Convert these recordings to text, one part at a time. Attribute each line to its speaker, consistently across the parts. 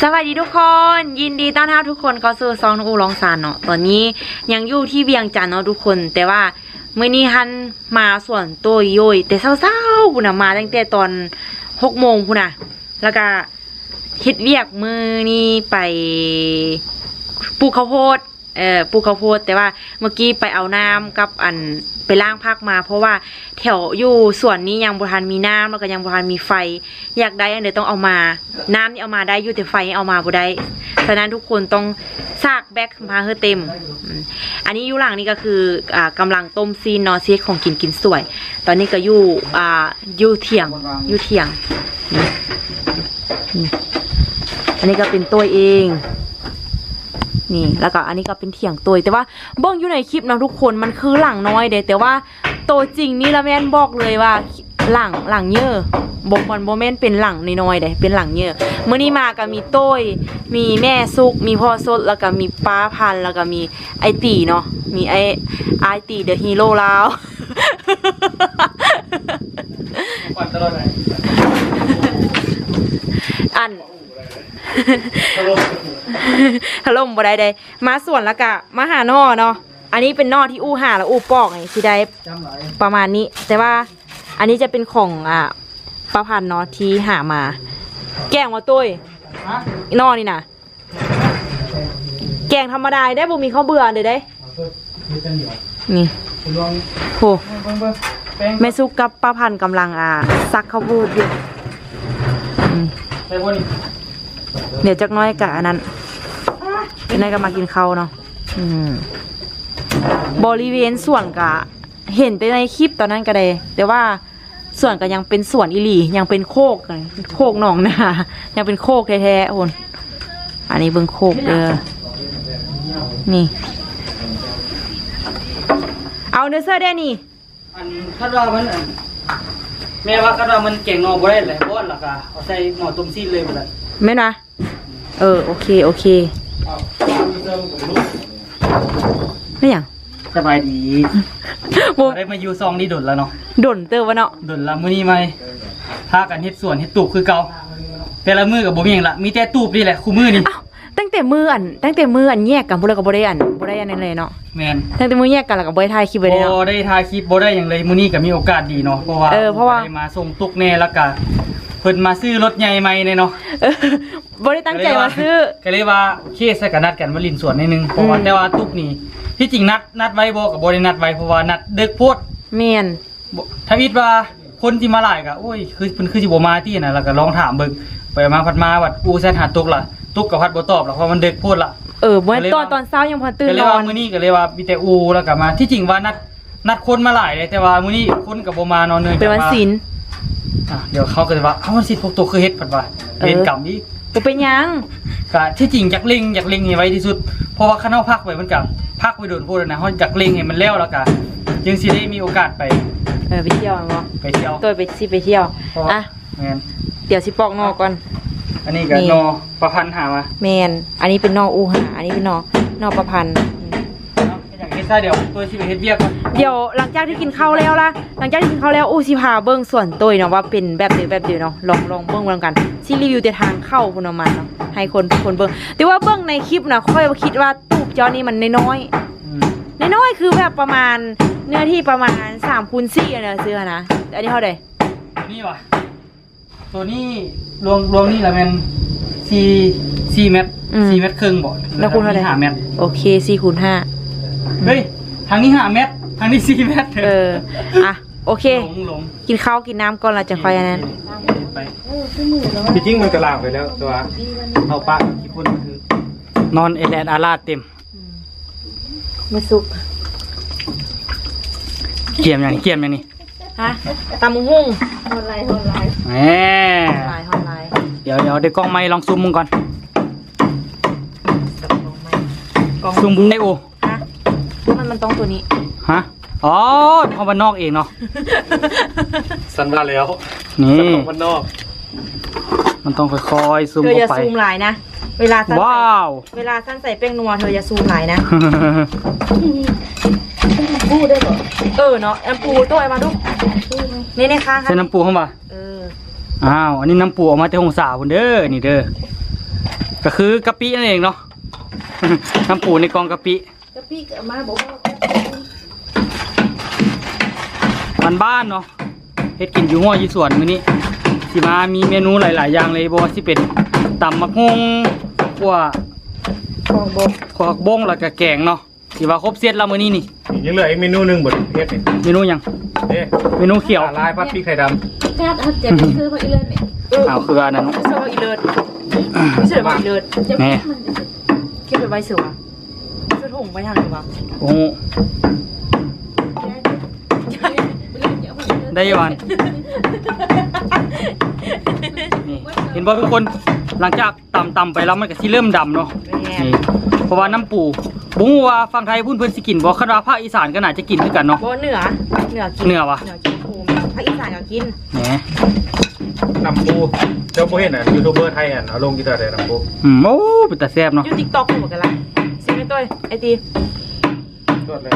Speaker 1: สวัสดีทุกคน ยินดีต้อนรับทุกคนเข้าสู่ซองอูลองซานเนาะตอนนี้ยังอยู่ที่เวียงจันทน์เนาะทุกคน แต่ว่าเมื่อนี้ฮันมาส่วนตัวโยยแต่เศร้าๆพุ่นนะมาตั้งแต่ตอนหกโมงพุ่นนะแล้วก็เฮ็ดเวียกมือนี้ไปปลูกข้าวโพด เอ่อปลูกข้าวโพดแต่ว่าเมื่อกี้ไปเอาน้ำกับอันไปล้างพักมา เพราะว่าแถวอยู่ส่วนนี้ยังบ่ทันมีน้ำแล้วก็ยังบ่ทันมีไฟ อยากได้อันเดียวต้องเอามา น้ำนี่เอามาได้อยู่แต่ไฟเอามาบ่ได้ฉะนั้นทุกคนต้องซากแบกมาให้เต็ม อันนี้อยู่หลังนี่ก็คืออ่ากำลังต้มซีนนอซีของกินกินสวย ตอนนี้ก็อยู่อ่าอยู่เถียงอยู่เถียงอันนี้ก็เป็นตัวเอง นี่ แล้วก็อันนี้ก็เป็นเถียงตัวแต่ว่าเบิ้งอยู่ในคลิปนะทุกคนมันคือหลังน้อยเด้แต่ว่าตัวจริงนี่ละแม่นบอกเลยว่าหลังหลังเยอะบอกมันโมเมนเป็นหลังน้อยๆเด้เป็นหลังเยอะเมื่อนี้มาก็มีโต้ย มีแม่ซุก มีพ่อสดแล้วก็มีป้าพันธุ์แล้วก็มีไอตีเนาะมีไอไอตีเดอะฮีโร่แล้ว
Speaker 2: ก่อน ตลอดเล
Speaker 1: ฮัลโหลบ่ได้ได้มาส่วนแล้วก็มาหาหนอเนาะอันนี้เป็นหนอที่อู้หาแล้วอู้ปอกไงสิได้ประมาณนี้ แต่ว่าอันนี้จะเป็นของอ่าประพันธ์เนาะที่หามา แกงว่าตุ้ยหนอนี่นะแกงธรรมดาได้บ่มีข้าวเบื่อเด้ได้
Speaker 2: เอาเพิ่มมีกันอยู่
Speaker 1: นี่
Speaker 2: คุณลอง
Speaker 1: โห
Speaker 2: แม่
Speaker 1: ซุกกับป้าพันธ์กำลังอ่าซักข้าวบูดอยู่
Speaker 2: ใส่บนนี่
Speaker 1: เดี๋ยวจักหน้อยกะอันนั้นเป็นไงก็มากินข้าวเนาะอืมบริเวณสวนกะ เห็นแต่ในคลิปตอนนั้นก็ได้แต่ว่าสวนก็ยังเป็นสวนอิลียังเป็นโคกเลยโคกหนองนายังเป็นโคกแท้ๆคนอันนี้เบิ่งโคกเด้อนี่ เอาเนื้อเสื้อได้นี่
Speaker 2: อันคาดว่ามันอันแม่ว่าคาดว่ามันเก่งนอบ่ได้เลยเพราะว่าราคาเอาใส่หม้อต้มซีนเลยบ่ได้
Speaker 1: ไหม่นะ เออโอเคโอเคไม่อย่าง
Speaker 2: สบายดี
Speaker 1: โม
Speaker 2: ได้มาอยู่ซองนี่ดนแล้วเนาะ
Speaker 1: ด่นเตอร์วะเนาะ
Speaker 2: ดนละมื้อนี้มาพากันเฮ็ดสวนเฮ็ดตูบคือเก่าแต่ละมื้อก็บ่มีหยังละมีแต่ตูบนี่แหละคู่มื้อนี่
Speaker 1: อ้าวตั้งแต่มืออันตั้งแต่มืออันแยกกันพวกเราก็บ่ได้อันบ่ได้อันนั้นเลยเนาะ
Speaker 2: แม่น
Speaker 1: ตั้งแต่มือแยกกันแล้วก็บ่ได้ถ่ายคลิปไว้เลย
Speaker 2: บ่
Speaker 1: เนาะ
Speaker 2: ได้ถ่ายคลิปบ่ได้หยังเลยมื้อนี้ก็มีโอกาสดีเนาะเพราะว่า
Speaker 1: เออเพราะว่า
Speaker 2: ได้มาส่งตุกแน่แล้วก็เพิ่นมาซื้อรถใหญ่ใหม่แน่เนาะ
Speaker 1: เออบ่ได้ตั้งใจมาซื้อ
Speaker 2: ก็เลยว่าโอเคสกันัดกันมาลินสวนนิดนึงเพราะว่า
Speaker 1: อืม
Speaker 2: แต่ว่าตุกนี่ที่จริงนัดนัดไว้บ่กับบ่ได้นัดไว้เพราะว่านัดเดึกโพด
Speaker 1: แม่น
Speaker 2: บ่ถ้าวิดว่าคนที่มาหลายก็โอ้ยคือเพิ่นคือสิบ่มาที่น่ะแล้วก็ลองถามเบิ่งไปมาพัดมาวัดอูแซนหาตุกล่ะตุกกับพัดบ่ตอบหรอกเพราะมันดึกโพดล่ะ
Speaker 1: เออเมื่อ
Speaker 2: ก็เลย
Speaker 1: ตอน
Speaker 2: ว่า
Speaker 1: ตอนเช้ายังพอตื่น
Speaker 2: ก็เล
Speaker 1: น
Speaker 2: ย
Speaker 1: อ
Speaker 2: ว่านมื้อนี้ก็เลยว่ามีแต่อูแล้วก็มาที่จริงว่านัดนัดคนมาหลายเลยแต่ว่ามื้อนี้คนก็บ่มาเนาะเนื่อง
Speaker 1: เป็น
Speaker 2: จาก
Speaker 1: วัน
Speaker 2: ว่า
Speaker 1: ศีล
Speaker 2: อะเดี๋ยวเขาก็จะว่าเอ้าวันศิลป์พวกตัวคือเฮ็ดผัดว่า
Speaker 1: เออ
Speaker 2: เวรกรรมอีก
Speaker 1: บ่เป็นหยัง
Speaker 2: ก็ที่จริงอยากเล็งอยากเล็งให้ไว้ที่สุด เพราะว่าข้าเฮาพักไว้มันกับพักไว้โดนพูดนะเฮาอยากเล็งให้มันแล้วแล้วก็จึงสิได้มีโอกาสไป
Speaker 1: เออไปเที่ยวแม่นบ่
Speaker 2: ไปเที่ยว
Speaker 1: ตัวไปสิไปเที่ยว
Speaker 2: เพราะว่า
Speaker 1: อะ
Speaker 2: แม่น
Speaker 1: เดี๋ยวสิปอกนอก่อน
Speaker 2: อันนี้ก็
Speaker 1: นี่
Speaker 2: นอประพันธ์หามา
Speaker 1: แมนอันนี้เป็นนออูหาอันนี้เป็นนอนอประพันธ์
Speaker 2: ซะเดี๋ยวตัวสิไปเฮ็ดเวียกก่อน
Speaker 1: เดี๋ยวหลังจากที่กินข้าวแล้วล่ะหลังจากที่กินข้าวแล้วอู้สิพาเบิ้งส่วนตัวเนาะว่าเป็นแบบเดียวแบบเดียวเนาะลองลองเบิ้งกันสิรีวิวแต่ทางเข้าคุณเอามาเนาะให้คนคนเบิ้งแต่ว่าเบิ้งในคลิปนะค่อยว่าคิดว่าตูบจอนี้มันน้อย
Speaker 2: อืม
Speaker 1: ๆน้อยๆคือแบบประมาณเนื้อที่ประมาณ3คูณ4อะเนอะเสื้อนะแต่อันนี้เท่าไหร่
Speaker 2: ตัวนี้ว่ะตัวนี้รวมรวมนี่ละแม่น4 4เมตร4เมตรครึ่งบ่
Speaker 1: แล้วคูณเท่าไหร่
Speaker 2: ห้าเมตร
Speaker 1: โอเค4คูณ5
Speaker 2: เฮ้ย ทางนี้5เมตร ทางนี้4เมตร
Speaker 1: เออ อะ โอเค
Speaker 2: หลงหลง
Speaker 1: กินข้าวกินน้ำก่อนเราจะค่อยอันนั้น
Speaker 2: ไป
Speaker 3: ที่จริงมันกระลางไปแล้วตัวเอาปากญี่ปุ่นมันคือน
Speaker 2: อนเอแลนอาราเต็ม
Speaker 1: ไม่สุก
Speaker 2: เกี่ยมอย่างนี้เกี่ยมอย่างนี้
Speaker 1: ฮะตำมุหุ่ง
Speaker 2: แหม
Speaker 1: หลายหอมหลาย
Speaker 2: เดี๋ยวเดี๋ยวเดี๋ยวกล้องไม้ลองซูมมึงก่อน
Speaker 1: กอง
Speaker 2: ซูมมึงได้โอ
Speaker 1: ฮะ มันมันต้องตัวนี้
Speaker 2: ฮะ อ๋อเพราะมันนอกเองเนาะ
Speaker 3: สันว่าแล้ว
Speaker 2: นี่
Speaker 3: สันของมันนอก
Speaker 2: มันต้องค่อยๆซูม
Speaker 1: เธอ
Speaker 2: เข้า
Speaker 1: อย่า
Speaker 2: ไป
Speaker 1: ซูมหลายนะ เวลาสั้น
Speaker 2: ว้าว
Speaker 1: เวลาสั้นใส่แป้งนัวเธออย่าซูมหลายนะเออเนาะแอมปูตัวไอ้มาดูนี่ในข้าง
Speaker 2: ใส่น้ำปูเข้ามา
Speaker 1: เออ
Speaker 2: อ้าว อันนี้น้ำปูออกมาจากหงสาวพุ่นเด้อ นี่เด้อ ก็คือกะปินั่นเองเนาะ น้ำปูในกองกะปิ
Speaker 1: กะปิก็มาบอกว่า
Speaker 2: บ้านบ้านๆเนาะเฮ็ดกินอยู่หัวอยู่สวนมื้อนี้สิมามีเมนูหลาย ๆ อย่างเลยบ่ว่าสิเป็นตำมักฮงกว่า
Speaker 1: ของบก
Speaker 2: ขวากบงแล้วก็แกงเนาะสิว่าครบเซตแล้วมื้อนี้นี่
Speaker 3: ยังเหลืออีกเมนูหนึ่งบดเพชรนี่
Speaker 2: เมนูหยัง
Speaker 3: เด้
Speaker 2: เมนูเขียว
Speaker 3: ลายพัดพริกไทยด
Speaker 4: กาดเอาเจ็บคือพออีเลิศเนี่ย
Speaker 2: อ้าวคืออันนั้นเนาะ
Speaker 1: ไม่ใช่ว่าอีเลิศไม่ใช่ว่าอีเลิศ
Speaker 4: เจ็บ
Speaker 2: แหน่
Speaker 4: มันจะ
Speaker 1: เก็บไปไว้เสือวะ จะถุงไปทางไหนวะ
Speaker 2: โอ้โหได้อวันนี่เห็นบ่ทุกคนหลังจากตำตำๆไปแล้วมันก็สิเริ่มดำเนาะ
Speaker 1: แม่
Speaker 2: นี่เพราะว่าน้ำปูบุ้งว่าฟังไทยพูดเพิ่นสิกินบ่คันว่าภาคอีสานก็น่าจะกินคือกันเนาะ
Speaker 1: บ่เหนือเหนือกิน
Speaker 2: เหนือวะ
Speaker 1: เหนือกินภูมิภาคอีสานก็กิน
Speaker 2: แหมำ
Speaker 3: นำปูเจ้าโบเห็นอะยูทูบเบอร์ไทยอะเอาลงกีตาร์ได้นำปู
Speaker 2: อืมโอ้เป็นตาแซ่บเนาะ
Speaker 1: อยู่ติ๊กต็อกเหมือนกันละ ซิไม่ต้อยไอตี
Speaker 3: ยอดเลย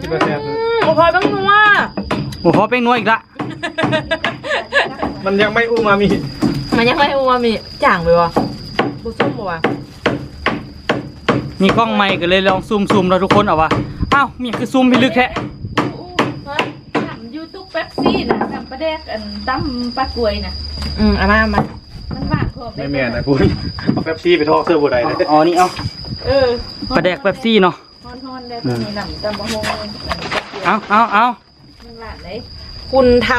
Speaker 3: คิดว่าแซ่บเลย
Speaker 1: โอ้พอยบ้างนัว
Speaker 2: โอ้ขอเป็นนัวอีกละ
Speaker 3: มันยังไม่อูมามี
Speaker 1: มันยังไม่อูมามีจ่างไปวะบุส้มบ่วะ
Speaker 2: มีกล้องใหม่ก็เลยลองซูมซูมๆแล้วทุกคนเอาว่าอ้าวมีคือซูมพิลึกแท้
Speaker 4: อู้เฮ้ยทำยูทูบเป๊ปซี่นะทำประเดกอันตั้มปลากล้วยนะ
Speaker 1: อืมเอามาเอามา
Speaker 4: มันหวานพอ
Speaker 3: ไม่แม่นนะคุณเอาแป๊บซี่ไปทอกเสื้อบัวใดเลย
Speaker 2: อ๋อนี่เอา
Speaker 1: เออ
Speaker 2: ปลาแดกเป๊ปซี่เนาะ
Speaker 4: ฮอนฮอนๆได้พวกนี้หนังตำบะฮงเลย
Speaker 2: เอาเอาเอา
Speaker 4: มันหวานเลย
Speaker 1: คุณท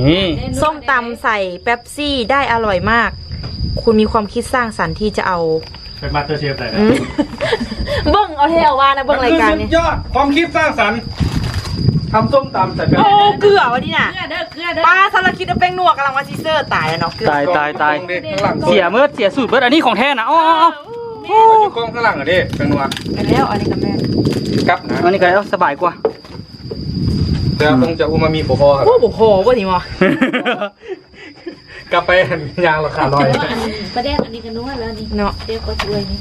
Speaker 2: นี่ำ
Speaker 1: ส้มตำใส่เป๊ปซี่ได้อร่อยมาก คุณมีความคิดสร้างสรรค์ที่จะเอา
Speaker 3: เป็นมาสเตอร์เชฟได้นะ
Speaker 1: อืมเบิ้งเอาเทเอาว่านะเบิ้งรายการ
Speaker 3: สุ
Speaker 1: นี้
Speaker 3: ดยอดความคิดสร้างสรรค์ทำส้มตำใส่เป็น
Speaker 1: โอ้เกลือวะนี่น่ะ
Speaker 4: เกลือเด้อเกลือเด้อ
Speaker 1: ป้าสารคิดว่าแป้งนัวกำลังว่าซิเซอร์ตายแล้วเนาะเกลือ
Speaker 2: ตายตายตาย
Speaker 3: ข้างหลัง
Speaker 2: เสียเมื่อเสียสูตรเบิดอันนี้ของแท้นะอ๋ออ๋อ
Speaker 3: อ ยู่กล้องข้างหลังอะดิเป็นนัว
Speaker 1: ไปแล้วอันนี้กับแม่
Speaker 3: กับนะ
Speaker 2: อันนี้ก็เอาสบายกว่า
Speaker 3: เดี๋ยวคงจะอูมามีโปรโพครับ
Speaker 1: โอ้โหโหว่ะนี่มอก
Speaker 3: ลับไปหันยางราคาลอย
Speaker 4: ว่าอันประเดกอันนี้กันนัวแล้วนี่
Speaker 1: เนาะ
Speaker 4: เดี๋ยวก็ช่วยนี่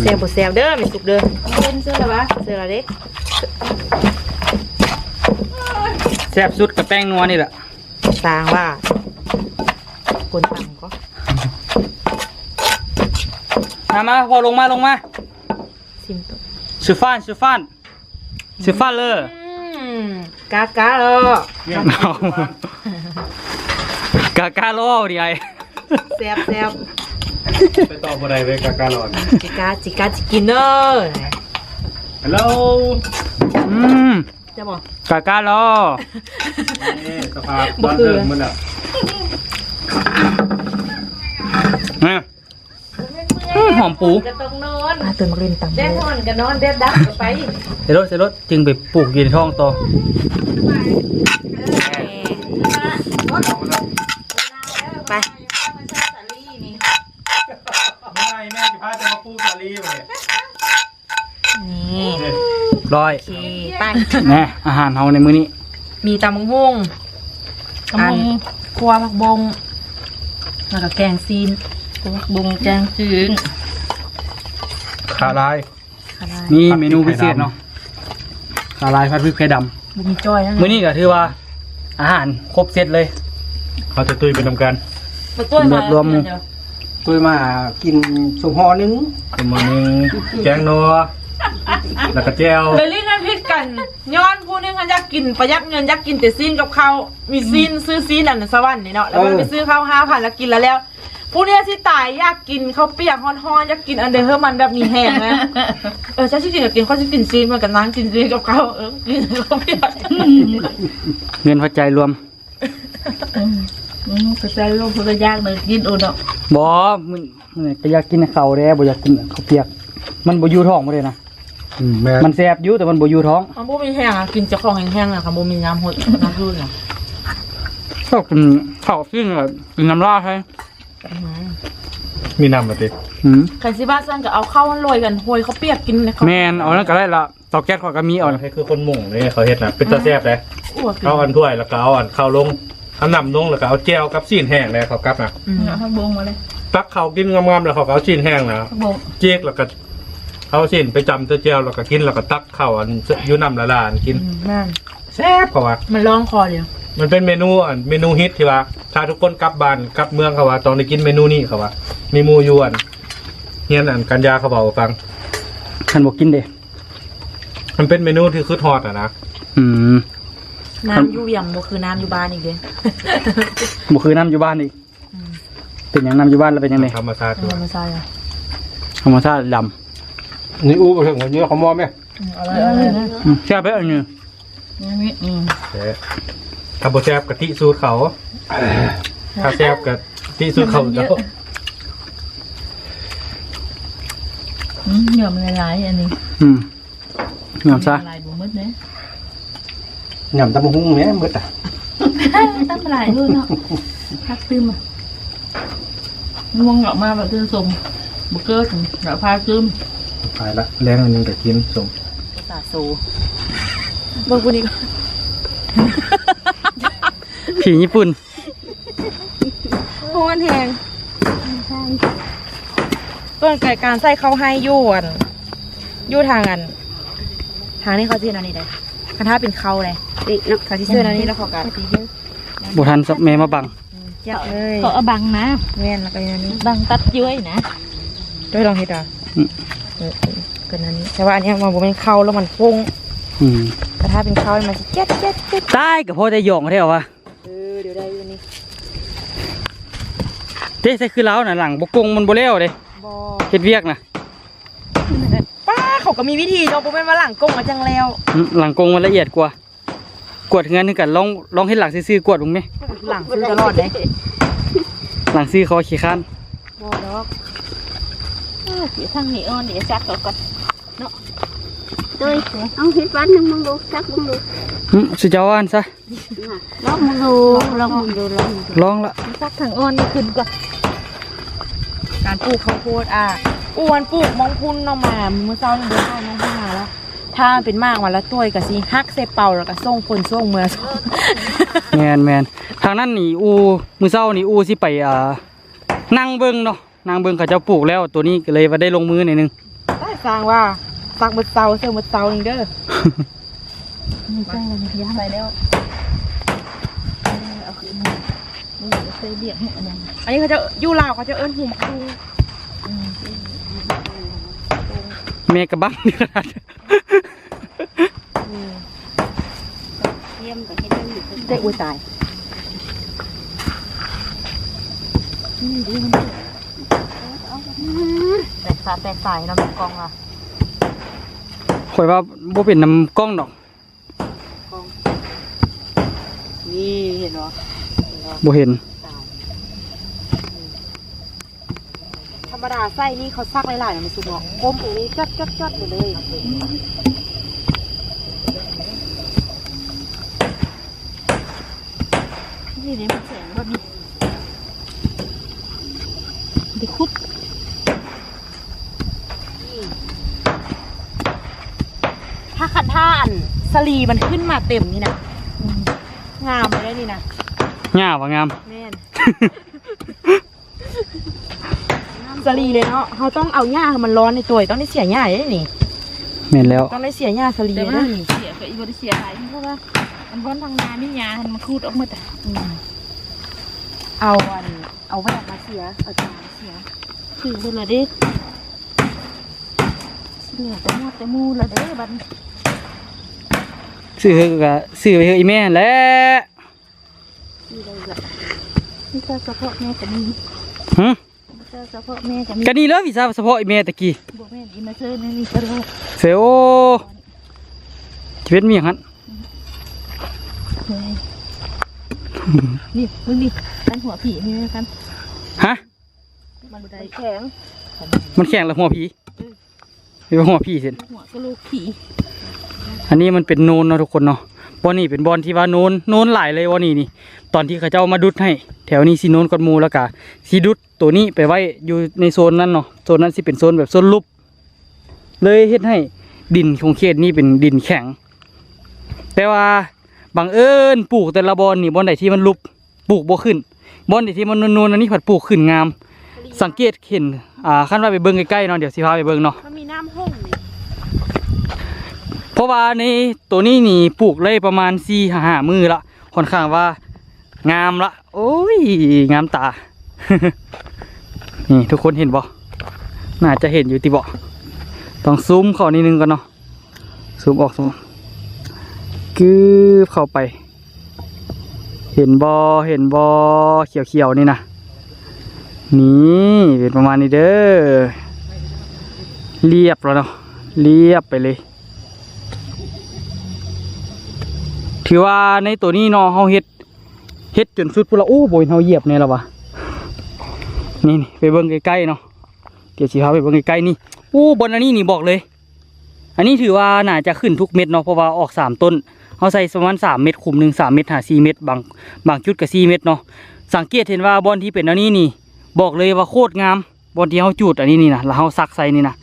Speaker 1: เซลบ่เซลเด้อไม่สุกเด้อ
Speaker 4: เอาเป็นเสื้อละวะ
Speaker 1: เซลอะไรเด้
Speaker 2: แซ่บสุดกับแป้งนัวนี่แหละ
Speaker 1: สร้างว่าคนตำก็
Speaker 2: มามาพอลงมาลงมา
Speaker 1: ซิมตัว
Speaker 2: ชื่อฟ้านชื่อฟ้านชื่อฟ้านเลย
Speaker 1: อืมกากาเออ
Speaker 2: เอากากาโลดิไอ
Speaker 1: แซบแซบ
Speaker 3: ไปต่อบัวใดเลยกากาลอน
Speaker 1: จิกาจิกาจิกินเนอร์
Speaker 3: ฮัลโหล
Speaker 2: อืม
Speaker 1: จะบอก
Speaker 2: กากาโล
Speaker 3: นี่สภาพบ้านเดิมมันอะ
Speaker 2: เนี่ยอืม หอมปู
Speaker 4: ก็ต้องนอน
Speaker 1: มาตื่นมาเล่นตำ
Speaker 4: แดกนอนก็นอนแดกดับก็ไป
Speaker 2: เสร็จรถเสร็จรถจึงไปปลูกอยืนท้องต่อ
Speaker 1: ไป
Speaker 3: ไม่แม่จิพาจะมาปูสาลีมาเนี่ย
Speaker 1: นี่
Speaker 2: ร้อย
Speaker 1: โอเคไป
Speaker 2: แน่อาหารเฮาในมื้อนี้
Speaker 1: มีตำมังหุ่งอันครัวผักบงแล้วก็แกงซีน
Speaker 4: ผักบุงแจงจืง
Speaker 3: ขาลาย
Speaker 1: อะไร
Speaker 2: มีเมนูพิเศษเนาะสาลายผัดพริกไข่ด
Speaker 1: บุมีจ้อยทั้งำ
Speaker 2: มื้อนี้ก็ถือว่า อาหารครบเซตเลย
Speaker 3: เขาจะตุยเป็นทำการ
Speaker 1: มาจ้อยมา
Speaker 2: แบบรวมหมู่
Speaker 5: tôi mà กินสมพอนึง
Speaker 3: เป็นมือนึงแกงนัวแล้วก็แจ่ว
Speaker 1: เลยลิ้นกันพิษกัน ย้อนผู้นึงกันอยากกินประหยัดเงินอยากกินแต่ซีนกับข้าวมีซีนซื้อซีนอันนนสวรรค์นี่เนาะแล้วมันไปซื้อข้าวห้าพันแล้วกินแล้วแล้ว ผู้เนี้ยที่ตายอยากกินข้าวเปียกฮ้อนๆอยากกินอันเดอร์เฮอร์มันแบบมีแห้งนะเออฉันที่จริงอยากกินข้าวที่กินซีนเหมันกับนั่งกินซีนกับข้าวเออกินข้าวเปียก
Speaker 2: เงินพัจจัยรวม
Speaker 4: อืมกระจายลงพลยากเลยกินโอดอก
Speaker 2: บ่มันมันก็อยากกินข้าวแด้บ่อยากกินข้าวเปียก มันบ่อยู่ท้องบ่ได้นะ
Speaker 3: แม่
Speaker 2: มันแซ่บอยู่แต่มันบ่อยู่ท้อง
Speaker 1: มันบ่มีแห้งอะกินเจะของแห้งๆอะค่ะบ่มีน้ำหดน้ำรุ่นอะ
Speaker 2: ก็กินข้าวซิ่งแบบกินน้ำราดให้
Speaker 3: มีน้ำมาติ
Speaker 2: อืม
Speaker 1: ใครสิบ้าสั่นก็เอาข้าวมันโรยกันโหยข้าวเปียกกินเลยเขา
Speaker 2: แม่นเอานั่นก็ได้ละเตอกแก๊สเขาก็มีเอา
Speaker 3: ให้คือคนหม่งนี่เขาเฮ็ดนะเป็นตาแซ่บเลย
Speaker 1: อ้วก
Speaker 3: เอาอันถ้วยแล้วก็เอาอันข้าวลงเอาน้ำลงแล้วก็เอาแจ่วกับซีนแห้งเลยเขากลับนะ
Speaker 1: อืม
Speaker 4: เอาผักบุงมาเลย
Speaker 3: ตักเขากินงามๆแล้วเขาก็เอาซีนแห้งนะ
Speaker 4: ผักบุง
Speaker 3: เจ๊กแล้วก็เอาซีนไปจำเตาแจ่วแล้วก็กินแล้วก็ตักข้าวอันอยูน้ำละลานกิน
Speaker 1: แม่น
Speaker 3: แซ่บกว่า
Speaker 1: มันร้องคอเลย
Speaker 3: มันเป็นเมนูอันเมนูฮิตที่ว่าถ้าทุกคนกลับบ้านกลับเมืองเขาว่าต้องได้กินเมนูนี้เขาว่ามีหมูยวนเฮียนอันกันยาเขาบอกฟัง
Speaker 2: ท่านบอกกินเด้
Speaker 3: มันเป็นเมนูที่คือทอดอะนะ
Speaker 2: อืม
Speaker 1: น้ำอยู่เวียงบ่คือน้ำอยู่บ้านอีกเด้
Speaker 2: บ่คือน้ำอยู่บ้านอีกเป็นอย่างน้ำอยู่บ้านแล้วเป็นยังไง
Speaker 3: ธรรมชาติด้วย
Speaker 1: ไม่ใช่อะ
Speaker 2: ธรรมชาติด
Speaker 5: นี่อู้ไปถึงคนเยอะเขามอไหม
Speaker 1: เอาเลยเอาเลยนะำ
Speaker 2: อืมแช่บไปอันนี้
Speaker 1: นี่อืม
Speaker 3: เจ๊ ถ้าบ่แซ่บกะทิสูตรเขาถ้าแซ่บกะทิสูตรเขาเจ้า
Speaker 4: อืมเหยื่อมันละลายอันนี้
Speaker 2: อืมงามซะ
Speaker 4: ละลายบุมืดเนี่ย
Speaker 5: หย่ำตะมุงเนี่ยมืดอะ
Speaker 4: ตั้งละลายด้วยเนาะพักซึมอะงวงออกมาแบบตื้อสมบุกเกอร์ถึงเดี๋ยวพาซึม
Speaker 3: ตายละแรงอันหนึงก็กินสม
Speaker 1: สาสูเบิ่งผู้นี้ก็
Speaker 2: ผีญี่ปุ่น
Speaker 1: โอ้มันแหงเปิ้นเกิดการใส่เข้าให้อยู่อันอยู่ทางอัน ทางนี้เขาซื้ออันนี้ได้คันถ้าเป็นเข้าเลยเขาที่ซื้ออันนี้แล้วเขากัน
Speaker 2: บุทันสับแม่มาบัง
Speaker 1: เจ็บเลย
Speaker 4: เขาเอาบังนะ
Speaker 1: แม่นแล้วก็อันนี้
Speaker 4: บังตัดย้อยนะ
Speaker 1: ด้วยลองเฮ็ดอะ
Speaker 2: อืม
Speaker 1: เออเออเกินอันนี้แต่ว่าอันเนี้ยมันบ่เป็นเข้าแล้วมันพุ่ง
Speaker 2: อืม
Speaker 1: แต่ถ้าเป็นเข้ามันจะเจ็ดเจ็ดเจ็ด
Speaker 2: ตายกับพ่อได้หยองเขาได้เหรอวะ
Speaker 1: เออเดี๋ยว ได้อยู่นี่
Speaker 2: เด้ใส่คือเล้าน่ะหลังบกงมันบ่แล้วเด้
Speaker 1: บ่
Speaker 2: เฮ็ดเวียกน่ะ
Speaker 1: ป้าเขาก็มีวิธีเนาะบ่แม่นว่าหลังกงมาจังแล้ว
Speaker 2: อืมหลังกงมันละเอียดกว่ากวดเงินถึงกันลองลองเฮ็ดหลังซื่อๆกวดลงไหม
Speaker 1: หลังซื้อตลอดเลย
Speaker 2: หลังซื่อเขาขี้ข้าน
Speaker 1: บ่ดอก
Speaker 4: เออเดี๋ยวทางนี้อ้อนเดี๋ยวซักก่อนก่อน
Speaker 6: tôi ông hết bán nhưng mong đồ chắc mong đồ
Speaker 2: อืม สุดยอดซะ
Speaker 6: lo mong đồ lo mong đồ lo mong
Speaker 2: ลองละ
Speaker 4: ซักทางอ้อนนี่ขึ้นก่อน
Speaker 1: การปลูกข้าวโพดอะอ้วนปลูกมองพุ่นเนาะมาเมื่อเช้านี่เดินเข้ามองพุ่นมาแล้วถ้ามันเป็นมากมาแล้วตัวก็สิฮักใส่เป่าแล้วก็ส่งคนส่งเมื่อส่ง
Speaker 2: แมนแมนทางนั้นนี่อูมือเศร้านี่อูสิไปอ่านั่งเบิ่งเนาะนั่งเบิ่งเขาเจะปลูกแล้วตัวนี้ก็เลยว่าได้ลงมือหน่อยหนึง
Speaker 1: ได้สร้างว่าสร้างมือเสาเสื้อมือเสานี่เด้อ
Speaker 4: มีจ้างเลยย้ายไปแล้วเอาขึ้นมามึงจะเคยเรียกให้อันนั้น
Speaker 1: อันนี้เขาจะอยู่ลาวเขาจะเอิ้นหุ่มคู
Speaker 2: เมกะบังนี่ขนาด
Speaker 6: em phải hết đơn được
Speaker 1: ได้อุ้ยตายแตกสาแตกสายน้ำกองอะ
Speaker 2: ข่อยว่าบ่เป็นน้ำกล้องดอก
Speaker 1: นี่เห็นเหรอ
Speaker 2: บ่เห็น
Speaker 1: ธรรมดาไส้นี่เขาซักหลายๆนะมันสุกเนาะก้มตรงนี้จัดจัดจัดหมดเลย
Speaker 4: นี่เดี๋ยวมันแสงแบบนี้เดี๋ยวคุด
Speaker 1: ถ้าขันท่าอัน สลีมันขึ้นมาเต็มนี่นะงามเลยนี่นะ
Speaker 2: หญ้าว่างาม
Speaker 1: แม่น สลีเลยเนาะเขาต้องเอาหญ้าให้มันร้อนในตัวต้องได้เสียหญ้าได้นี่
Speaker 2: แม่นแล้ว
Speaker 1: ต้องได้เสียหญ้าสลี
Speaker 4: แต่ว่า
Speaker 1: ได้
Speaker 4: เสียกับอีบริเสียหายเพราะว่าอันพ้นทางนานี่ยามันคูดออกมาแต่
Speaker 1: อืมเอาอันเอาแวกมาเสียเอาจานมาเสีย
Speaker 4: คือดูละเด้เสียแต่หมดแต่มูละเด้บัดนี้
Speaker 2: ซื้อก็ซื้อไปเฮอะอีแม่นั่นแหละ
Speaker 4: นี่ก็เฉพาะแม่จะมี
Speaker 2: หึ
Speaker 4: นี่ก็เฉพาะแม่จะมี
Speaker 2: ก็นี่เลยวิชาเฉพาะอีแม่ตะกี้
Speaker 4: บวแม่อีมาเซอร์นี่มีกระโดด
Speaker 2: เซโอชีวิตมีอย่างนั้น
Speaker 4: เลยนี่มึงนี่กันหัวผีนี่ไหมกัน
Speaker 2: ฮะ
Speaker 4: มันได้แข็ง
Speaker 2: มันแข่งละหัวผีหรือว่าหัวผีเสิ
Speaker 4: หัวกระโหลกผี
Speaker 2: อันนี้มันเป็นโนนเนาะทุกคนเนาะบอนี่เป็นบอลที่ว่าโนนโนนหลายเลยวอนี่นี่ ตอนที่เขาเจ้ามาดุดให้ แถวนี้สิโนนกอนมูแล้วก็สิดุดตัวนี้ไปไว้อยู่ในโซนนั้นเนาะโซนนั้นสิเป็นโซนแบบโซนลุบเลยเฮ็ดให้ดินของเขตนี้เป็นดินแข็ง แต่ว่าบังเอิญปลูกแต่ละบอลนี่บอลไหนที่มันลุบปลูกบ่ขึ้นบอลไหนที่มันนูนๆอันนี้ผัดปลูกขึ้นงาม สังเกตเห็นอ่าขั้นว่าไปเบิ่งใกล้ๆเนาะเดี๋ยวสิพาไปเบิ่งเนาะ
Speaker 1: มันมีน้ำห้องนี่
Speaker 2: เพราะว่าในตัวนี้นี่ปลูกเลยประมาณสี่ห้ามือละค่อนข้างว่า งามละโอ้ย งามตา นี่ทุกคนเห็นบ่น่าจะเห็นอยู่ติบอต้องซูมเข้านิดนึงก่อนเนาะซูมออกซูมกืบเข้าไป เห็นบอเห็นบอเขียวเขียวนี่นะนี่เป็นประมาณนี้เด้อเรียบแล้วเนาะเรียบไปเลย ถือว่าในตัวนี้เนาะเฮาเฮ็ดเฮ็ดจนสุดพุ่นละโอ้โบยเฮาเหยียบเนี่ยล้ววะนี่นไปเบิ่งใกล้ๆเนาะเดี๋ยวสิพาไปเบิ่งใกล้ๆนี่โอ้บนอันนี้นี่บอกเลย อันนี้ถือว่าน่าจะขึ้นทุกเม็ดเนาะเพราะว่าออกสามต้นเฮาใส่ประมาณสามเม็ดคุมหนึ่งสามเม็ดหาสี่เม็ดบางบางจุดก็สี่เม็ดเนาะสังเกตเห็นว่าบอลที่เป็นอันนี้นี่ บอกเลยว่าโคตรงามบอลที่เฮาจูดอันนี้นี่นะแล้วเฮาซักใส่นี่นะ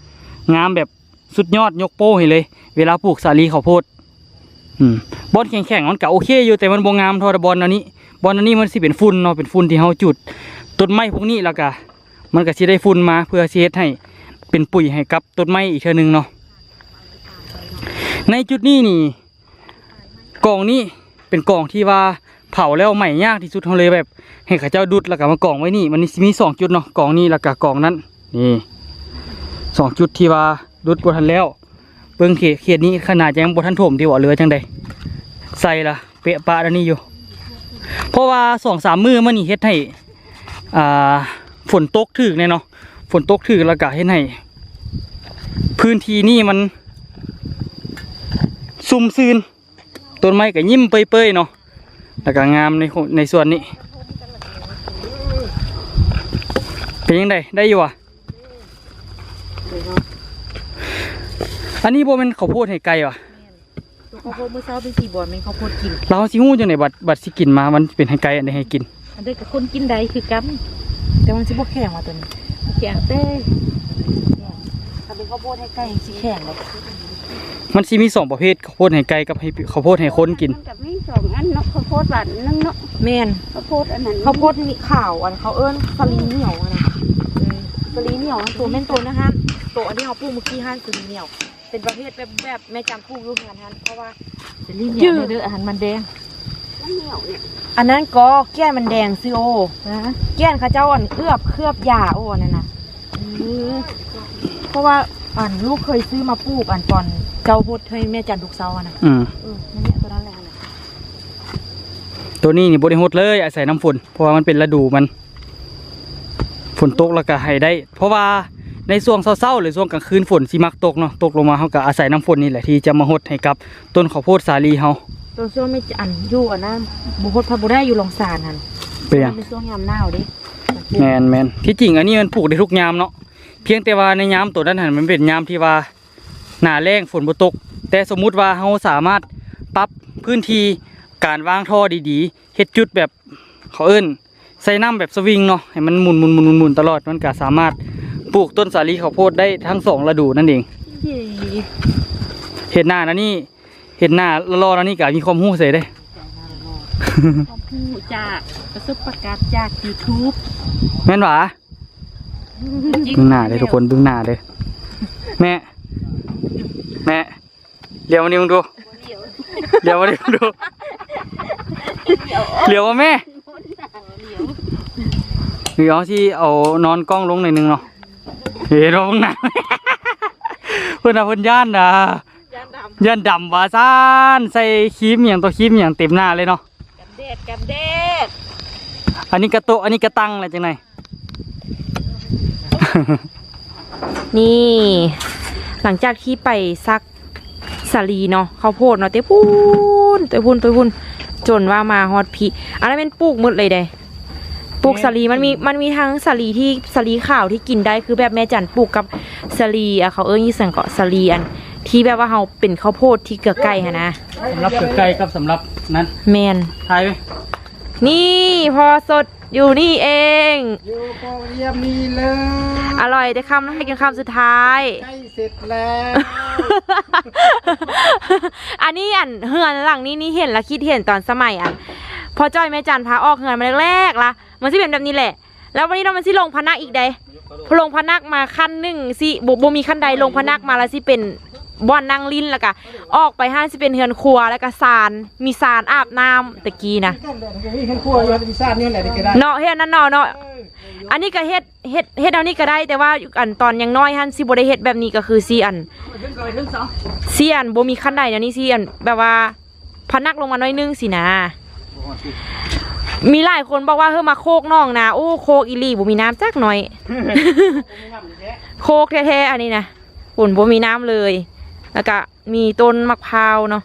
Speaker 2: งามแบบสุดยอดยกโป้ให้เลย เวลาปลูกสาลีข้าวโพด อืมบอลแข็งๆมันก็โอเคอยู่แต่มันบ่งามท่าแต่บอลอันนี้ บอลอันนี้มันสิเป็นฝุ่นเนาะเป็นฝุ่นที่เฮาจุดต้นไม้พวกนี้แล้วก็มันก็สิได้ฝุ่นมาเพื่อเฮ็ดให้เป็นปุ๋ยให้กับต้นไม้อีกเทื่อนึงเนาะในจุดนี้นี่กองนี้เป็นกองที่ว่าเผาแล้วใหม่ยากที่สุดเฮาเลยแบบ ให้ข้าเจ้าดุดแล้วก็มากองไว้นี่ มันมีสองจุดเนาะกองนี้แล้วก็กองนั้นนี่สองจุดที่ว่าดุดบ่ทันแล้ว เบิ่งเขตเขตนี้ขนาดยังบทันถมที่ว่าเหลือจังใดใส่ละเปะปะอันนี้อยู่ เพราะว่าสองสามมือมันนี่เฮ็ดให้อ่าฝนตกถึกแน่เนาะฝนตกถึกแล้วก็เฮ็ดให้พื้นที่นี่มันซุ่มซืนต้นไม้ก็ยิ้มเปยๆเนาะแล้วก็งามในในส่วนนี้เป็นยังไงได้อยู่อะ อันนี้โบเป็นข้าวโพดให้ไก่ว่ะ
Speaker 1: ข้าวโพดมื้อเช้าเป็นสีบอลเป็นข้าวโพดกิน
Speaker 2: เราสิหู้จังไหนบัดบัดสิกินมา มันเป็นให้ไก่อันใดให้กิน
Speaker 1: อันเด็กกับคนกินได้คือกันแต่มันสิบ่แข็งว่ะตัวนี้แข็งเต้ถ้าเป็นข้าวโพดให้ไก่สิแข็งเลย
Speaker 2: มันสิมีสองประเภทข้าวโพดให้ไก่กับให้ข้าวโพดให้คนกิน
Speaker 6: มันกับมีสองอันเนาะข้าวโพดหวานนึงเนาะ
Speaker 1: แม่น
Speaker 6: ข้าวโพดอันนั้น
Speaker 1: ข้าวโพดนี่ขาวอันเขาเอิ้นสลีเหนียวอะนะอืมสลีเหนียวนะตัวแม่นตัวนะฮะตัวอันที่เราปลูกเมื่อกี้ฮั่นสลีเหนียว เป็นประเภทแบบแบบแม่จำปลูกอยู่ฮั่นฮั่นเพราะว่า
Speaker 4: จะรีบเหนียวเด้ออาหารมันแดง
Speaker 6: มันเหนียวเนี่ย
Speaker 1: อันนั้นก็แก้นมันแดงซิโอ
Speaker 4: นะ
Speaker 1: แก้นเขาเจ้าอ่อนเคลือบเคลือบยาโอ้อันนั่นน่ะเพราะว่าอันลูกเคยซื้อมาปลูกอันตอนเจ้าพดให้แม่จันทุกเซาอะนะ
Speaker 2: อืม
Speaker 1: เออนั่นแหละตัวนั้นแหละนะ
Speaker 2: ตัวนี้นี่บริโภคเลยอาศัยน้ำฝนเพราะว่ามันเป็นฤดูมัน ฝนตกแล้วก็ให้ได้ เพราะว่า ในช่วงเช้าๆหรือช่วงกลางคืนฝนสิมักตกเนาะตกลงมาเขาก็อาศัยน้ำฝนนี่แหละที่จะมาหดให้กับต้นข้าวโพดสาลีเฮา
Speaker 1: ตัวช่วงไม่อันอยู่อันนั้นบุพดพระบุได้อยู่ลงสารนั่น
Speaker 2: เป็นหยัง
Speaker 1: เป็นช่วงยามหนาวเดิ
Speaker 2: แมนแมนที่จริงอันนี้มันปลูกได้ทุกยามเนาะเพียงแต่ว่าในยามตัวนั้นหันมันเป็นยามที่ว่าหนาแรงฝนบ่ตก แต่สมมุติว่าเราสามารถปรับพื้นที่การวางท่อดีๆเฮ็ดจุดแบบเขาเอิ้นใส่น้ำแบบสวิงเนาะให้มันหมุนหมุนหมุนหมุนหมุนตลอดมันก็สามารถ ปลูกต้นสาลีข้าวโพดได้ทั้งสองฤดูนั่นเอง เห็ดหน้านะนี่ เห็ดหน้ารอๆนะนี่ก็มีความรู้เสียได้
Speaker 4: ความผู้จากประสบการณ์จาก YouTube
Speaker 2: แม่นหวาเบึงหน้าเลยทุกคนเบึงหน้าเลย แม่ แม่เลี้ยวมานี่มึงดูเลี้ยวมานี่มึงดูเลี้ยวมาแม่เดี๋ยวที่เอานอนกล้องลงหน่อยหนึงเนาะ เฮ้ยลงหน้าเพื่อนเอาเพื่อนย่านนะย่านดำว่าซ่านใส่ครีมอย่างตัวครีมอย่างเต็มหน้าเลยเนาะ
Speaker 4: กันแดดกันแดด
Speaker 2: อันนี้กระโตะอันนี้กระตังอะไรจังไหน
Speaker 1: นี่ หลังจากที่ไปซักสาลีเนาะข้าวโพดเนาะเต้พูนเต้พูนเต้พูนจนว่ามาฮอดพีอันนั้นเป็นปลูกหมดเลยเด้ ปลูกสาลีมันมีมันมีทั้งสาลีที่สาลีขาวที่กินได้คือแบบแม่จันปลูกกับสาลีอะเขาเอ้ยยี่สังเกาะสาลีอัน ที่แบบว่าเขาเป็นข้าวโพดที่เกลือไก่ฮะนะ
Speaker 2: สำหรับเกิดไก่กับสำหรับนั้น
Speaker 1: แมน
Speaker 2: ทายไหม
Speaker 1: นี่พอสดอยู่นี่เอง
Speaker 5: อยู่พอเยี่ยมนี่เลย
Speaker 1: อร่อยแต่คำนั้นให้กินคำสุดท้าย
Speaker 5: ใกล้เสร็จแล้ว
Speaker 1: อันนี้อันเฮือนหลังนี้นี่เห็นและคิดเห็นตอนสมัยอัน พอจ้อยแม่จันพาออกเฮือนมาแรกๆละมันสิเป็นแบบนี้แหละ แล้ววันนี้เรามันสิลงพนักอีกใดพอลงพนักมาขั้นหนึ่งสิบบมีขั้นใดลงพนักมาแล้วสิเป็นบ่อนนั่งลิ้นแล้วก็ออกไปห้างสิเป็นเฮือนครัวแล้วก็ซานมีซานอาบน้ำตะกี้นะ
Speaker 5: เลยนี่เห็นาะ
Speaker 1: เนาะเฮ็ดนั่นเนาะเนาะอันนี้ก็เฮ็ดเฮ็ดเฮ็ดเอานี่ก็ได้แต่ว่าอันตอนยังน้อยหันสิบได้เฮ็ดแบบนี้ก็คือซีอันซีอันบ่มีขั้นใดเนะนี่ซีอันแบบว่าพนักลงมาหน้อยนึงสินะ มีหลายคนบอกว่าเฮ้ยมาโคกน้องนะโอ้โคกอีหลีบ่มีน้ำจักหน่อย โคกแท้ๆอันนี้นะฝุ่นบ่มีน้ำเลย แล้วก็มีต้นมะพร้าวเนาะ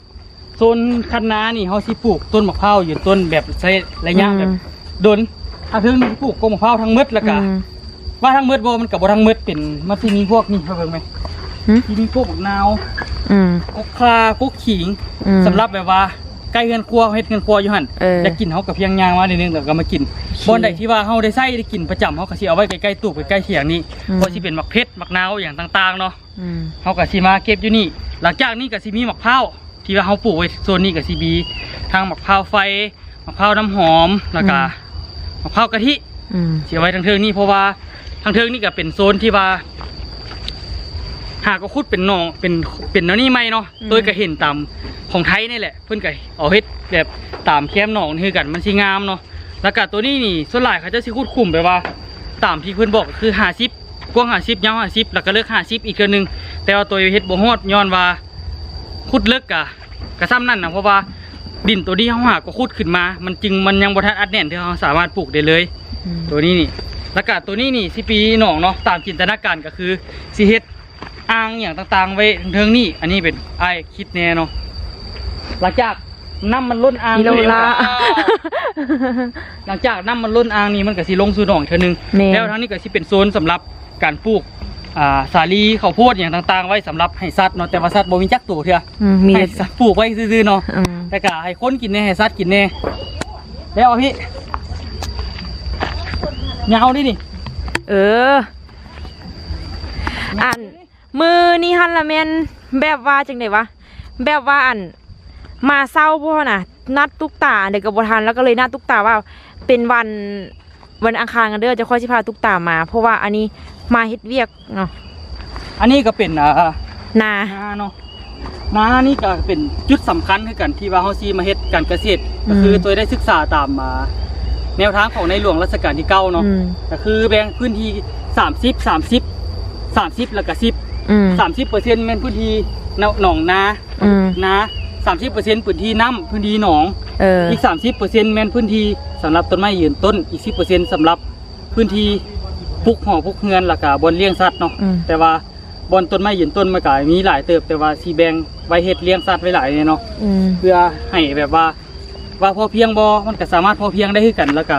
Speaker 2: โซนคันนานี่เฮาสิปลูกต้นมะพร้าวอยู่ต้นแบบใช้ระยะ
Speaker 1: อืม
Speaker 2: แบบดนถ้าถึงนี่ปลูกกงมะพร้าวทั้งหมดแล้วก็
Speaker 1: อืม
Speaker 2: ว่าทั้งหมดบ่มันก็บ่ทั้งหมดเป็นมันสิมีพวกนี่เบิ่งไหม
Speaker 1: หึ
Speaker 2: ที่มีพวกบักนาว
Speaker 1: อืม
Speaker 2: กกคากุกขิง
Speaker 1: อืม
Speaker 2: สำหรับแบบว่า ใกล้เฮือนครัวเฮ็ดเฮือนครัวอยู่หั่น
Speaker 1: เออ
Speaker 2: อยากกินเฮาก็เพียงย่างมานิดนึงแล้วก็มากินบ่อนใดที่ว่าเฮาได้ใช้ได้กินประจำเฮาก็สิเอาไว้ใกล้ๆตู้ใกล้ๆเถียงนี่บ่สิเป็นมักเพชรมักนาวอย่างต่างๆเนาะ
Speaker 1: อืม
Speaker 2: เขาก็สิมาเก็บอยู่นี่ หลังจากนี้ก็สิมีมะพร้าวที่ว่าเขาปลูกไว้โซนนี้ก็สิมีทางมะพร้าวไฟมะพร้าวน้ำหอมแล้วก็มะพร้าวกะทิ
Speaker 1: อืม
Speaker 2: เสียไว้ทางเทิงนี่เพราะว่าทางเทิงนี่ก็เป็นโซนที่ว่า หากก็คุดเป็นหนองเป็นเป็นแนวนี้ไหมเนาะโดยก็เห็นตามของไทยนี่แหละ เพิ่นก็เอาเฮ็ดแบบตามแคมหนองนี่คือกันมันสิงามเนาะแล้วก็ตัวนี้นี่ส่วนหลายเขาจะสิคุดคุมแบบว่า ตามที่เพิ่นบอกก็คือ50กว้าง50ยาว50แล้วก็เลิก50อีกเทื่อนึงแต่ว่าตัวเฮ็ดบ่ฮอดย้อนว่าขุดเลิกกะกะซ้ำนั่นนะเพราะว่าดินตัวที่เฮาหาก็ขุดขึ้นมา มันจึงมันยังบ่ทันอัดแน่นที่เฮาสามารถปลูกได้เลย
Speaker 1: อืม
Speaker 2: ตัวนี้นี่แล้วก็ตัวนี้นี่สิปีหนองเนาะตามจินตนาการก็คือสิเฮ็ด อ่างอย่างต่างๆ ไว้เทิงๆนี่อันนี้เป็นไอ้ายคิดแน่เนาะหลังจากน้ำมันล้นอ่าง
Speaker 1: มีโลละ
Speaker 2: หลังจากน้ำมันล้นอ่างนี่มันก็สิลงสู่หนองอีกเทื่อนึง
Speaker 1: แม่น
Speaker 2: แล้วทั้งนี้ก็สิเป็นโซนสำหรับการปลูกอ่าสาลีข้าวโพดอย่างต่างๆ ไว้สำหรับให้สัตว์เนาะแต่ว่าสัตว์บ่มีจักตัวเถอะ
Speaker 1: อืมมี
Speaker 2: ให้สัตว์ปลูกไว้ซื่อๆเนาะ
Speaker 1: อืม
Speaker 2: แต่ก็ให้คนกินแน่ให้สัตว์กินแน่แล้วเอาพี่เหงาดินี่
Speaker 1: เออ อัน มือนี่ฮันละแมนแบบว่าจังไดวะ แบบว่าอัน มาเศร้าพ่อน่ะ นัดตุกตาเด็กกับบทันแล้วก็เลยนัดตุกตาว่า เป็นวันวันอังคารกันเด้อจะค่อยสิพาตุกตามา เพราะว่าอันนี้มาเฮ็ดเวียกเนาะ
Speaker 2: อันนี้ก็เป็นอ่า
Speaker 1: นา
Speaker 2: นาเนาะนานี่ก็เป็นจุดสำคัญคือกันที่ว่าเฮาซีมาเฮ็ดการเกษตรก็คือตัวได้ศึกษาตามมา แนวทางของในหลวงรัชกาลที่เก้าเนาะ
Speaker 1: อืม
Speaker 2: ก็คือแบ่งพื้นที่30 30 30 แล้วก็10
Speaker 1: อืม
Speaker 2: สามสิบเปอร์เซ็นต์เป็นพื้นที่หนองนา
Speaker 1: อืม
Speaker 2: นาสามสิบเปอร์เซ็นต์พื้นที่น้ำพื้นที่หนอง
Speaker 1: เออ
Speaker 2: อีกสามสิบเปอร์เซ็นต์แม่นพื้นที่สำหรับต้นไม้ยืนต้นอีกสิบเปอร์เซ็นต์สำหรับพื้นที่ปลูกหอปลูกเฮือนแล้วก็บอนเลี้ยงสัตว์เนาะ
Speaker 1: อืม
Speaker 2: แต่ว่าบอนต้นไม้ยืนต้นมันก็มีหลายเติบแต่ว่าสีแบ่งไว้เฮ็ดเลี้ยงสัตว์ไว้หลายเนี่ยเนาะ
Speaker 1: อืม
Speaker 2: เพื่อให้แบบว่า ว่าพอเพียงบ่มันก็สามารถพอเพียงได้คือกันแล้วก็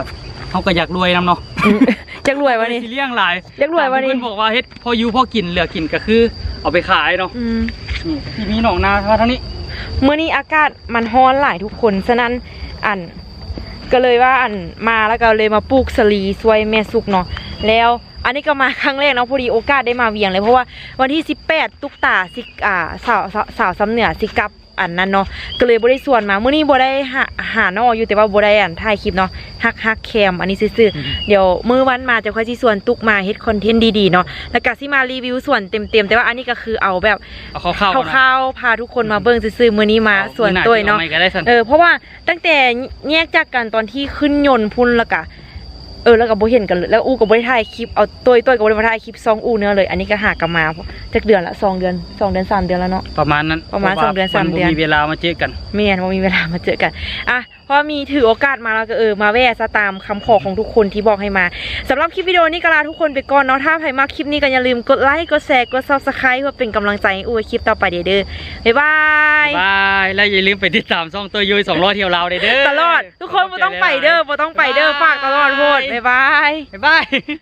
Speaker 2: เขาก็อยากรวยนํเนาะ
Speaker 1: อืม จักรวยวะนี่
Speaker 2: สิเลี้ยงหลาย
Speaker 1: อยากรวยวะนี่
Speaker 2: ตามที่เพิ่นบอกว่าเฮ็ดพออยู่พอกินเหลือกินก็คือ เอาไปขายเนาะ
Speaker 1: อืม
Speaker 2: นี่ที่มีหนองนาทางนี้
Speaker 1: เมื่อนี้อากาศมันร้อนหลายทุกคนฉะนั้นอันก็เลยว่าอันมาแล้วก็เลยมาปลูกสลีซวยแม่สุกเนาะแล้วอันนี้ก็มาครั้งแรกเนาะพอดีโอกาสได้มาเวียงเลยเพราะว่าวันที่ 18 ตุกตาสิอ่าสาวสาวสาวสำเหนือสิกลับ อันนั้นเนาะก็เลยบ่ได้ส่วนมาเมื่อนี้บ่ได้หาหานออยู่แต่ว่าบ่ได้อันถ่ายคลิปเนาะฮักฮักแคมอันนี้ซื่อๆเดี๋ยวมื้อวันมาจะค่อยสิส่วนตุกมาเฮ็ดคอนเทนต์ดีๆเนาะแล้วก็สิมารีวิวส่วนเต็มๆแต่ว่าอันนี้ก็คือเอาแบบ
Speaker 2: เอาเข้าวๆก่อนนะ
Speaker 1: คร่าวๆพาทุกคนมาเบิ่งซื่อๆมื้อนี้มาส่วนตัวเนาะ
Speaker 2: อไม่ก็ได้สัน
Speaker 1: เออเพราะว่าตั้งแต่แยกจากกันตอนที่ขึ้นยนต์พุ่นและกะ เออแล้วก็บ่เห็นกันเลยแล้วอู้ก็บ่ได้ถ่ายคลิปเอาตัวตัวก็บ่ได้มาถ่ายคลิปซองอู้เนื้อเลย อันนี้ก็หากลับมาจากเดือนละสองเดือนสองเดือนสามเดือนแล้วเนาะ
Speaker 2: ประมาณนั้น
Speaker 1: ประมาณ
Speaker 2: พว่
Speaker 1: สองเดือนสามเดือน
Speaker 2: มีเวลามาเจอกัน
Speaker 1: ไม่งั้นว่ามีเวลามาเจอกันอะ เพราะมีถือโอกาสมาแล้วก็เออมาแวะซะตามคำขอของทุกคนที่บอกให้มาสำหรับคลิปวิดีโอนี้ก็ลาทุกคนไปก่อนเนาะถ้าใครมาคลิปนี้ก็อย่าลืมกดไลค์กดแชร์กด Subscribe เพื่อเป็นกำลังใจให้อู้ในคลิปต่อไปเด้อๆบ๊ายบาย
Speaker 2: บายแล้วอย่าลืมไปติดตามช่องตัวยุ้ยสองร้อยเที่ยวลาวเด้อ
Speaker 1: ตลอดทุกคนบ่ต้องไปเด้อบ่ต้องไปเด้อฝากตลอดโพดบ๊ายบาย
Speaker 2: บ๊ายบาย